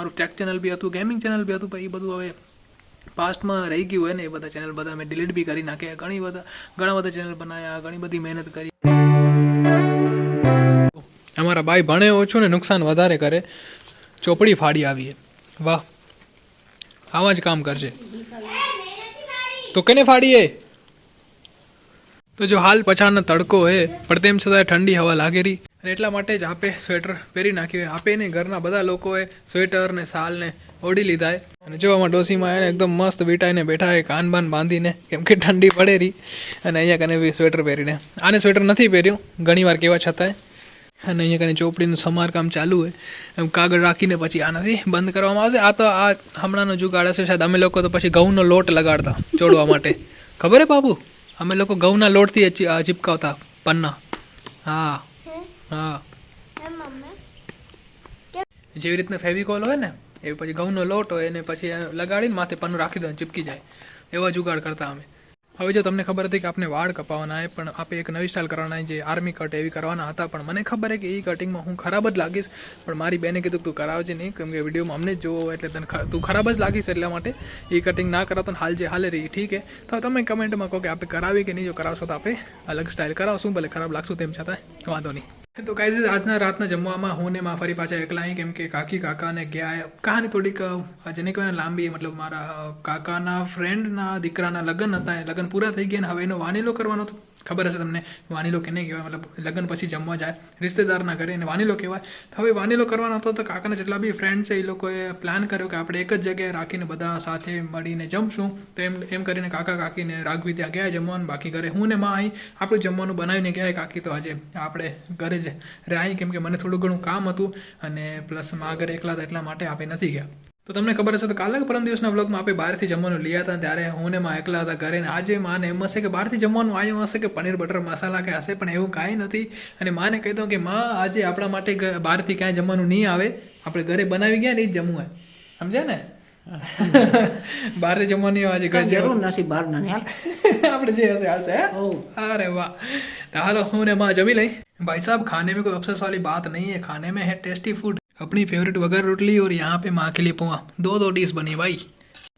મારું tech channel બી હતું gaming channel બી હતું, પણ એ બધું હવે પાસ્ટમાં રહી ગયું હોય ને, એ બધા ચેનલ બધા મેં ડિલીટ બી કરી નાખ્યા. ઘણી બધા, ઘણા બધા ચેનલ બનાવ્યા ઘણી બધી મહેનત કરી. અમારા ભાઈ ભણે ઓછું ને નુકસાન વધારે કરે. ચોપડી ફાડી આવીએ. વાહ. આવા જ કામ કરશે તો કેને ફાડીએ? તો જો હાલ પછાડનો તડકો હે, પણ તેમ છતાં ઠંડી હવા લાગે રહી અને એટલા માટે જ આપે સ્વેટર પહેરી નાખ્યું આપે નહીં, ઘરના બધા લોકોએ સ્વેટર ને શાલ ને ઓઢી લીધા અને જોવામાં ડોસીમાં એને એકદમ મસ્ત વીટાઈને બેઠા એ કાન બાન બાંધીને, કેમ કે ઠંડી પડે રહી. અને અહીંયા કને બી સ્વેટર પહેરીને. આને સ્વેટર નથી પહેર્યું, ઘણીવાર કેવા છતાંય. અને અહીંયા કને ચોપડીનું સમારકામ ચાલુ હોય એમ કાગળ રાખીને પછી આનાથી બંધ કરવામાં આવશે. આ તો આ હમણાંનો જુગાડ હશે, શાયદ અમે લોકો તો પછી ઘઉંનો લોટ લગાડતા ચોડવા માટે. ખબર હે બાબુ? અમે લોકો ઘઉંના લોટથી ચીપકાવતા, પન્ના. હા. હા. જેવી રીતના ફેવિકોલ હોય ને એ પછી ઘઉંનો લોટ હોય એને પછી લગાડીને માથે પન્નું રાખી દો ચીપકી જાય. એવા જુગાડ કરતા અમે. હવે જો તમને ખબર હતી કે આપણે વાળ કપાવવાના પણ આપણે એક નવી સ્ટાઇલ કરવાના જે આર્મી કટ એવી કરવાના હતા પણ મને ખબર છે કે એ કટિંગમાં હું ખરાબ જ લાગીશ પણ મારી બેને કીધું કે તું કરાવજે નહીં કેમ કે વિડીયોમાં અમને જ જોવો એટલે તને તું ખરાબ જ લાગીશ એટલા માટે એ કટિંગ ના કરાવતો તો હાલ જે હાલે રહી ઠીક હે તો તમે કમેન્ટમાં કહો કે આપણે કરાવી કે નહીં જો કરાવશો તો આપણે અલગ સ્ટાઇલ કરાવશું ભલે ખરાબ લાગશું તેમ છતાં વાંધો નહીં. તો કાંઈ આજના રાતના જમવામાં હું ને માં ફરી પાછા એકલા અહીં, કેમ કે કાકી, કાકાને ગયા કહાની થોડીક જેને કહેવાય લાંબી, મતલબ મારા કાકાના ફ્રેન્ડના દીકરાના લગ્ન હતા, એ લગ્ન પૂરા થઈ ગયા ને હવે એનો વાનીલો કરવાનો હતો ખબર હશે તમને વાનીલો કેને કહેવાય? મતલબ લગ્ન પછી જમવા જાય, રિશ્તેદારના ઘરે એને વાનીલો કહેવાય. તો હવે વાનીલો કરવાનો હતો તો કાકાના જેટલા બી ફ્રેન્ડ છે, એ લોકોએ પ્લાન કર્યો કે આપણે એક જ જગ્યાએ રાખીને બધા સાથે મળીને જમશું. તો એમ એમ કરીને કાકા કાકીને રાઘવી ત્યાં ગયા જમવાનું. બાકી ઘરે હું ને માં અહીં આપણું જમવાનું બનાવીને ગયા. કાકી તો આજે આપણે ઘરે જ રહી કેમ કે મને થોડું ઘણું કામ હતું અને પ્લસમાં ઘરે એકલા હતા એટલા માટે આપણે નથી ગયા. તો તમને ખબર હશે તો કાલે પરમ દિવસના વ્લોગમાં આપણે બહારથી જમવાનું લઈ હતા ત્યારે હું ને માં એકલા હતા ઘરે આજે માને એમ હશે કે બહારથી જમવાનું આવ્યું હશે કે પનીર બટર મસાલા કે હશે પણ એવું કાંઈ નથી. અને માને કહી દઉં કે માં આજે આપણા માટે બહારથી કાંઈ જમવાનું નહીં આવે. આપણે ઘરે બનાવી ગયા ને એ જ જમવું સમજે ને? બહારથી જમવાની આજે ઘરે જરૂર નથી બહાર આપણે જે હશે હાલશે અરે વાહ. તો હાલો હું ને માં જમી લઈ. ભાઈ સાહેબ ખાને મેં કોઈ અફસોસ વાળી બાત નહીં હે ખાને મેં હે ટેસ્ટી ફૂડ अपनी फेवरेट वगर रोटली और यहाँ पे माँ के लिए पोहा दो दो डिश बनी भाई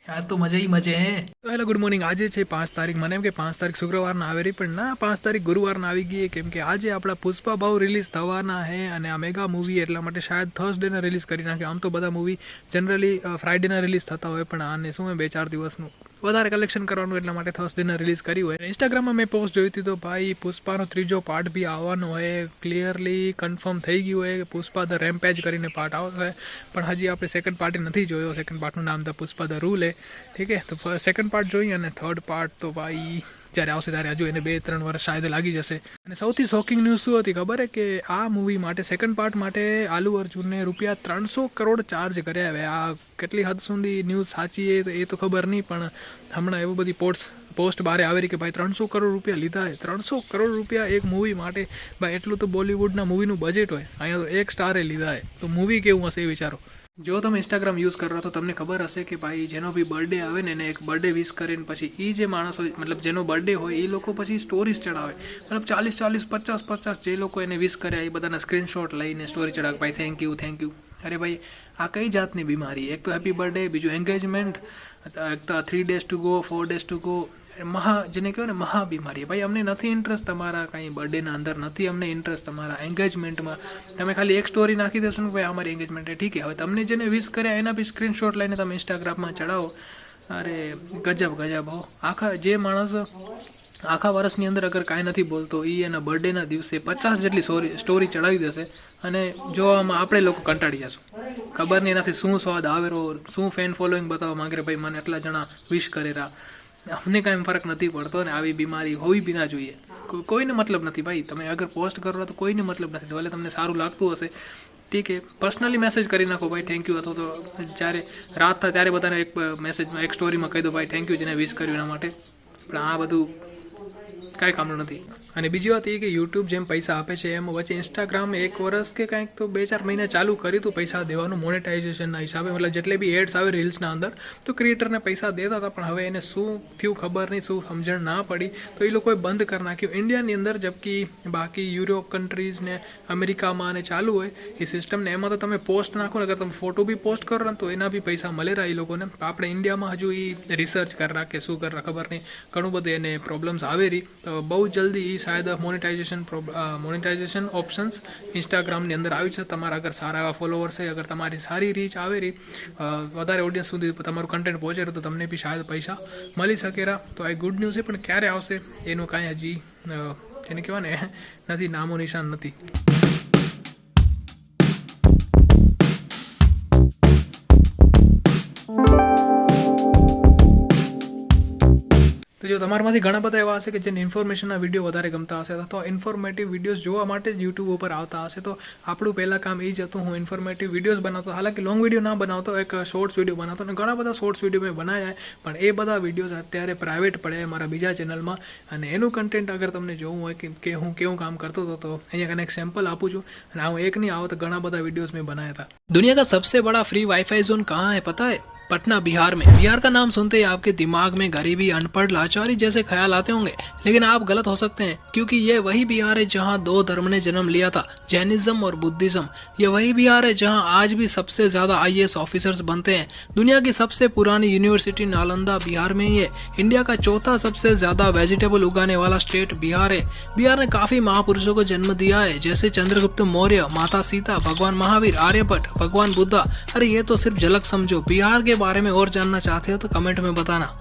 આજ તો મજા ઈ મજે હે તો હેલો ગુડ મોર્નિંગ આજે છે પાંચ તારીખ મને એમ કે પાંચ તારીખ શુક્રવારના આવે રહી પણ ના પાંચ તારીખ ગુરુવારના આવી ગઈ કેમ કે આજે આપણા પુષ્પા ભાવ રિલીઝ થવાના હે અને આ મેગા મૂવી એટલા માટે શાયદ થર્સડેના રિલીઝ કરી નાખ્યો આમ તો બધા મૂવી જનરલી ફ્રાઇડેના રિલીઝ થતા હોય પણ આને શું હોય બે ચાર દિવસનું વધારે કલેક્શન કરવાનું એટલા માટે થર્સડેના રિલીઝ કર્યું હોય. ઇન્સ્ટાગ્રામમાં મેં પોસ્ટ જોઈ હતી તો ભાઈ, પુષ્પાનો ત્રીજો પાર્ટ બી આવવાનો હોય. ક્લિયરલી કન્ફર્મ થઈ ગયું હોય કે પુષ્પા ધ રેમ્પેજ કરીને પાર્ટ આવશે પણ હજી આપણે સેકન્ડ પાર્ટ નથી જોયો. સેકન્ડ પાર્ટનું નામ ધ પુષ્પા ધ રૂલ હે ઠીક હે તો સેકન્ડ પાર્ટ જોઈએ અને થર્ડ પાર્ટ તો ભાઈ જ્યારે આવશે ત્યારે હજુ એને બે, ત્રણ વર્ષ શાયદ લાગી જશે. અને સૌથી શોકિંગ ન્યૂઝ શું હતી ખબર કે આ મૂવી માટે સેકન્ડ પાર્ટ માટે આલુ અર્જુનને રૂપિયા ત્રણસો કરોડ ચાર્જ કર્યા હવે. આ કેટલી હદ સુધી ન્યૂઝ સાચી એ તો- ખબર નહીં, પણ હમણાં એવું બધી પોસ્ટ પોસ્ટ બહાર આવી રહી કે ભાઈ ત્રણસો કરોડ રૂપિયા લીધા હે. ત્રણસો કરોડ રૂપિયા એક મૂવી માટે. ભાઈ, એટલું તો બોલિવૂડના મૂવીનું બજેટ હોય. અહીંયા તો એક સ્ટારે લીધા હોય તો મૂવી કેવું હશે એ વિચારો? જો તમે ઇન્સ્ટાગ્રામ યુઝ કરો તો તમને ખબર હશે કે ભાઈ જેનો બી બર્થડે આવે ને એને એક બર્થડે વિશ કરીને પછી એ જે માણસ હોય મતલબ જેનો બર્થડે હોય એ લોકો પછી સ્ટોરીઝ ચડાવે. મતલબ ચાલીસ ચાલીસ, પચાસ પચાસ જે લોકો એને વિશ કર્યા એ બધાના સ્ક્રીનશોટ લઈને સ્ટોરી ચડાવે ભાઈ થેન્ક યુ થેન્ક યુ અરે ભાઈ, આ કઈ જાતની બીમારી? એક તો હેપી બર્થડે બીજું એન્ગેજમેન્ટ એક તો three days to go four days to go મહા, જેને કહેવાય ને મહા બીમારી ભાઈ, અમને નથી ઇન્ટરેસ્ટ તમારા કાંઈ બર્થડેના અંદર, નથી અમને ઇન્ટરેસ્ટ તમારા એન્ગેજમેન્ટમાં તમે ખાલી એક સ્ટોરી નાખી દેશો ને ભાઈ અમારી એન્ગેજમેન્ટ ઠીક હવે તમને જેને વિશ કર્યા, એના બી સ્ક્રીનશોટ લઈને તમે ઇન્સ્ટાગ્રામમાં ચડાવો. અરે, ગજબ ગજબ, હો. આખા, જે માણસ આખા વર્ષની અંદર અગર કાંઈ નથી બોલતો એ એના બર્થડેના દિવસે પચાસ જેટલી સોરી સ્ટોરી ચડાવી દેશે અને જોવામાં આપણે લોકો કંટાળી જશું. ખબર નહીં એનાથી શું સ્વાદ આવેરો શું ફેન ફોલોઈંગ બતાવવા માંગે ભાઈ, મને એટલા જણા વિશ કરેલા. અમને કાંઈ ફરક નથી પડતો ને આવી બીમારી હોવી બી ના જોઈએ. કો- કોઈને મતલબ નથી ભાઈ. તમે અગર પોસ્ટ કરો તો કોઈને મતલબ નથી. ભલે તમને સારું લાગતું હશે. ઠીક છે. પર્સનલી મેસેજ કરી નાખો ભાઈ. થેન્ક યુ અથવા તો જ્યારે રાત થાય ત્યારે બધાને એક મેસેજમાં એક સ્ટોરીમાં કહી દો ભાઈ. થેન્ક યુ જેને વિશ કર્યું એના માટે. પણ આ બધું કાંઈ કામનું નથી. અને બીજી વાત એ કે યુટ્યુબ જેમ પૈસા આપે છે, એમ વચ્ચે ઇન્સ્ટાગ્રામ એક વર્ષ કે કાંઈક તો બે ચાર મહિના ચાલુ કર્યું હતું પૈસા દેવાનું મોનેટાઇઝેશનના હિસાબે. મતલબ જેટલે બી એડ્સ આવે રીલ્સના અંદર, તો ક્રિએટરને પૈસા દેતા હતા, પણ હવે એને શું થયું ખબર નહીં, શું સમજણ ના પડી. તો એ લોકોએ બંધ કરી નાખ્યું. ઇન્ડિયાની અંદર જબકી બાકી યુરોપ કન્ટ્રીઝ ને અમેરિકામાં અને ચાલુ હોય, એ સિસ્ટમને એમાં તો તમે પોસ્ટ નાખો ને, અગર તમે ફોટો બી પોસ્ટ કરો ને, તો એના બી પૈસા મળે રહ્યા એ લોકોને. આપણે ઇન્ડિયામાં હજુ એ રિસર્ચ કરી રાખે શું કરે ખબર નહીં. ઘણું બધું એને પ્રોબ્લેમ્સ આવે રહી. તો બહુ જલ્દી શાયદ મોનિટાઇઝેશન મોનિટાઇઝેશન ઓપ્શન્સ ઇન્સ્ટાગ્રામની અંદર આવી છે. તમારા અગર સારા એવા ફોલોવર્સ છે, અગર તમારી સારી રીચ આવે રહી વધારે ઓડિયન્સ સુધી તમારું કન્ટેન્ટ પહોંચે તો તમને બી શાયદ પૈસા મળી શકે રહ્યા તો આ ગુડ ન્યૂઝ છે, પણ ક્યારે આવશે, એનું કાંઈ હજી એને કહેવાય ને, નથી, નામો નિશાન નથી. તો જો તમારામાંથી ઘણા બધા એવા હશે કે જેને ઇન્ફોર્મેશનના વીડિયો વધારે ગમતા હશે અથવા ઇન્ફોર્મેટિવ વિડીયોઝ જોવા માટે જ યુટ્યુબ ઉપર આવતા હશે, તો આપણું પહેલાં કામ એ જ હતું. હું ઇન્ફોર્મેટિવ વિડીયોઝ બનાવતો, હાલાકી લોંગ વીડિયો ના બનાવતો, એક શોર્ટ્સ વીડિયો બનાવતો અને ઘણા બધા શોર્ટ્સ વીડિયો મેં બનાવ્યા પણ એ બધા વિડીયોઝ અત્યારે પ્રાઇવેટ પડ્યા મારા બીજા ચેનલમાં અને એનું કન્ટેન્ટ અગર તમને જોવું હોય કે હું કેવું કામ કરતો હતો, તો અહીંયા કને એક સેમ્પલ આપું છું. અને હું એક નહીં, આવો તો ઘણા બધા વિડીયોઝ મેં બનાવ્યા હતા. દુનિયા કા સબસે બડા ફ્રી વાઈફાઈ ઝોન કહા હૈ, પતા હૈ? पटना बिहार में। बिहार का नाम सुनते ही आपके दिमाग में गरीबी, अनपढ़, लाचारी जैसे ख्याल आते होंगे। लेकिन आप गलत हो सकते हैं, क्योंकि ये वही बिहार है जहाँ दो धर्म ने जन्म लिया था, जैनिज्म और बुद्धिज्म। ये वही बिहार है जहाँ आज भी सबसे ज़्यादा आईएएस ऑफिसर्स बनते हैं। दुनिया की सबसे पुरानी यूनिवर्सिटी नालंदा बिहार में ही है। इंडिया का चौथा सबसे ज़्यादा वेजिटेबल उगाने वाला स्टेट बिहार है। बिहार ने काफ़ी महापुरुषों को जन्म दिया है, जैसे चंद्रगुप्त मौर्य, माता सीता, भगवान महावीर, आर्यभट्ट, भगवान बुद्धा। अरे ये तो सिर्फ़ झलक समझो, बिहार के बारे में और जानना चाहते हो तो कमेंट में बताना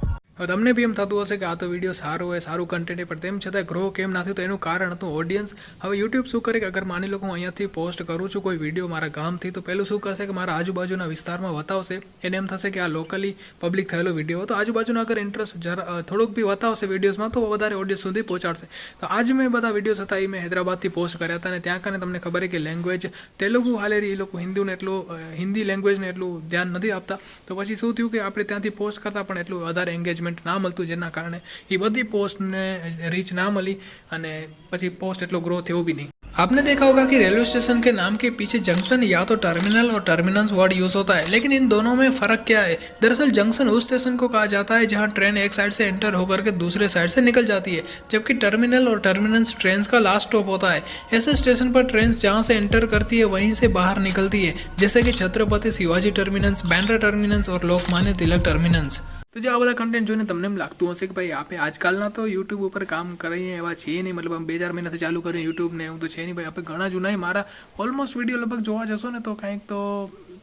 હવે તમને બી એમ થતું હશે કે આ તો વીડિયો સારો હોય, સારું કન્ટેન્ટ પણ તેમ છતાં ગ્રો કેમ ના થયું તો એનું કારણ હતું ઓડિયન્સ હવે યુટ્યુબ શું કરે કે અગર માની લો હું અહીંયાથી પોસ્ટ કરું છું, કોઈ વીડિયો મારા ગામથી, તો પહેલું શું કરશે કે મારા આજુબાજુના વિસ્તારમાં બતાવશે એને એમ થશે કે આ લોકલી પબ્લિક થયેલો વીડિયો તો આજુબાજુના અગર ઇન્ટરેસ્ટ જરા થોડુંક બી બતાવશે વિડીયોઝમાં તો વધારે ઓડિયન્સ સુધી પહોંચાડશે. તો આજ મેં બધા વિડીયોઝ હતા એ મેં હૈદરાબાદથી પોસ્ટ કર્યા હતા અને ત્યાં કને તમને ખબર કે લેંગ્વેજ તેલુગુ હાલેરી એ લોકો, હિન્દીને એટલું હિન્દી લેંગ્વેજને એટલું ધ્યાન નથી આપતા. તો પછી શું થયું કે આપણે ત્યાંથી પોસ્ટ કરતા પણ એટલું વધારે એન્ગેજમેન્ટ ના મળતું જેના કારણે એ બધી પોસ્ટને રીચ ના મળી અને પછી પોસ્ટ એટલો ગ્રો થયો બી નહીં आपने देखा होगा कि रेलवे स्टेशन के नाम के पीछे जंक्शन या तो टर्मिनल और टर्मिनल्स वर्ड यूज होता है लेकिन इन दोनों में फर्क क्या है दरअसल जंक्शन उस स्टेशन को कहा जाता है जहां ट्रेन एक साइड से एंटर होकर के दूसरे साइड से निकल जाती है जबकि टर्मिनल और टर्मिनल्स ट्रेन का लास्ट स्टॉप होता है ऐसे स्टेशन पर ट्रेन जहां से एंटर करती है वहीं से बाहर निकलती है जैसे कि छत्रपति शिवाजी टर्मिनस बैंड्रा टर्मिनस और लोकमान्य तिलक टर्मिनस તો જે આ બધા કન્ટેન્ટ જોઈને તમને એમ લાગતું હશે કે ભાઈ આપણે આજકાલના તો યુટ્યુબ ઉપર કામ કરીએ એવા છે નહીં. મતલબ બે ચાર મહિનાથી ચાલુ કરીએ યુટ્યુબને એવું તો છે નહીં. ભાઈ આપણે ઘણા જૂના મારા ઓલમોસ્ટ વીડિયો લગભગ જોવા જશો ને તો કાંઈક તો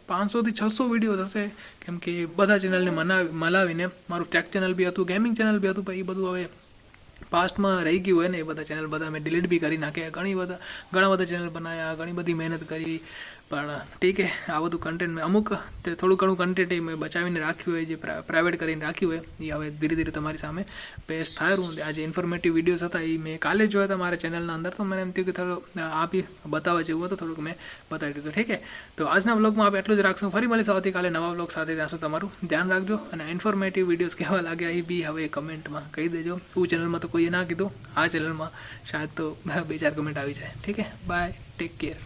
પાંચસોથી છસો વીડિયો થશે. કેમ કે બધા ચેનલને મનાવી મલાવીને. મારું ટેક ચેનલ બી હતું ગેમિંગ ચેનલ બી હતું, ભાઈ એ બધું હવે પાસ્ટમાં રહી ગયું હોય ને એ બધા ચેનલ બધા મેં ડિલીટ બી કરી નાખ્યા. ઘણી બધા, ઘણા બધા ચેનલ બનાવ્યા ઘણી બધી મહેનત કરી. પણ ઠીક હે, આ બધું કન્ટેન્ટ મેં અમુક થોડું ઘણું કન્ટેન્ટ મેં બચાવીને રાખ્યું હોય, જે પ્રાઇવેટ કરીને રાખ્યું હોય, એ હવે ધીરે ધીરે તમારી સામે પેશ થાય આ જે ઇન્ફોર્મેટિવ વિડીયોઝ હતા, એ મેં કાલે જોયા હતા મારા ચેનલના અંદર. તો મને એમ થયું કે થોડો આ બી બતાવવા જેવું હતું, થોડુંક મેં બતાવી દીધું. ઠીક છે તો આજના વ્લોગમાં આપણે એટલું જ રાખશું. ફરી મળીશું આવતીકાલે નવા વ્લોગ સાથે. ત્યાં સુધી તમારું ધ્યાન રાખજો. અને ઇન્ફોર્મેટિવ વિડીયોઝ કેવા લાગ્યા, એ બી હવે કમેન્ટમાં કહી દેજો. હું ચેનલમાં તો કોઈએ ના કીધું, આ ચેનલમાં શાયદ તો બે ચાર કમેન્ટ આવી જાય. ઠીક છે બાય ટેક કેર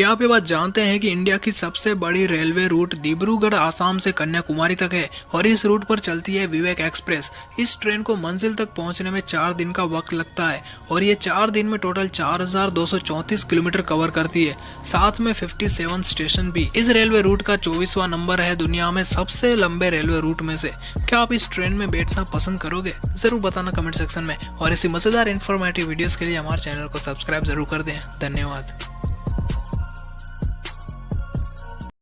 क्या आप ये बात जानते हैं कि इंडिया की सबसे बड़ी रेलवे रूट डिब्रूगढ़ आसाम से कन्याकुमारी तक है और इस रूट पर चलती है विवेक एक्सप्रेस। इस ट्रेन को मंजिल तक पहुँचने में चार दिन का वक्त लगता है और ये चार दिन में टोटल 4,234 किलोमीटर कवर करती है। साथ में 57 स्टेशन भी। इस रेलवे रूट का चौबीसवा नंबर है दुनिया में सबसे लंबे रेलवे रूट में से। क्या आप इस ट्रेन में बैठना पसंद करोगे? ज़रूर बताना कमेंट सेक्शन में और ऐसी मज़ेदार इन्फॉर्मेटिव वीडियोस के लिए हमारे चैनल को सब्सक्राइब ज़रूर कर दें। धन्यवाद।